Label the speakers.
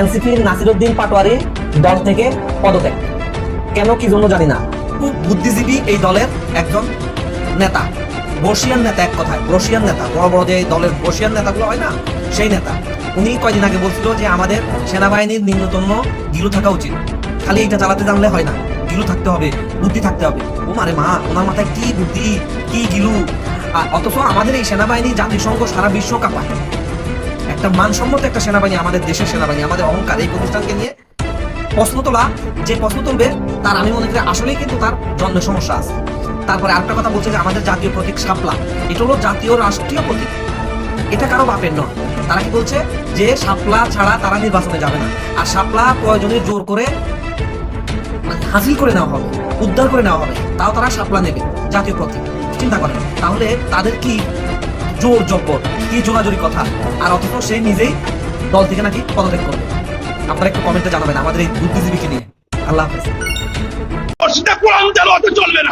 Speaker 1: এনসিপির নাসিরুদ্দিন পাটোয়ারি দল থেকে পদত্যাগ। কেন কি জন্য জানি না। খুব বুদ্ধিজীবী এই দলের একজন নেতা। বর্ষিয়ান নেতা এক কথায় বর্ষিয়ান নেতা। বড় বড় যে দলের বর্ষিয়ান নেতাগুলো হয় না, সেই নেতা। উনি কয়দিন আগে বলছিল যে আমাদের সেনাবাহিনীর নিম্নতম গিলু থাকা উচিত। খালি এটা চালাতে জানলে হয় না। গিলু থাকতে হবে, বুদ্ধি থাকতে হবে। ও মারে মা, ওনার মাথায় কি বুদ্ধি, কি গিলু? অথচ আমাদের এই সেনাবাহিনী জাতিসংঘ সারা বিশ্ব কাঁপায়। একটা মানসম্মত একটা সেনাবাহিনী, আমাদের দেশের সেনাবাহিনী, আমাদের অহংকার এই প্রতিষ্ঠানকে নিয়ে প্রশ্ন তোলা, যে প্রশ্ন তুলবে, তার আমি মনে করি আসলেই কিন্তু তার জন্মের সমস্যা আছে। তারপরে আরেকটা কথা বলছে যে আমাদের জাতীয় প্রতীক শাপলা। এটা হলো জাতীয় রাষ্ট্রীয় প্রতীক। এটা কারও বাপের নয়। তারা কি বলছে? যে শাপলা ছাড়া তারা নির্বাচনে যাবে না। আর শাপলা প্রয়োজনে জোর করে হাসিল করে নেওয়া হবে, উদ্ধার করে নেওয়া হবে। তাও তারা শাপলা নেবে, জাতীয় প্রতীক। চিন্তা করেন, তাহলে তাদের কি জোর জব্বর কি জোরাজোরি কথা? আর অথচ সে নিজেই দল থেকে নাকি পদত্যাগ করবে। আপনারা একটু কমেন্টে জানাবেন আমাদের এই বুদ্ধিজীবীকে নিয়ে। আল্লাহ হাফেজ।
Speaker 2: চলবে না।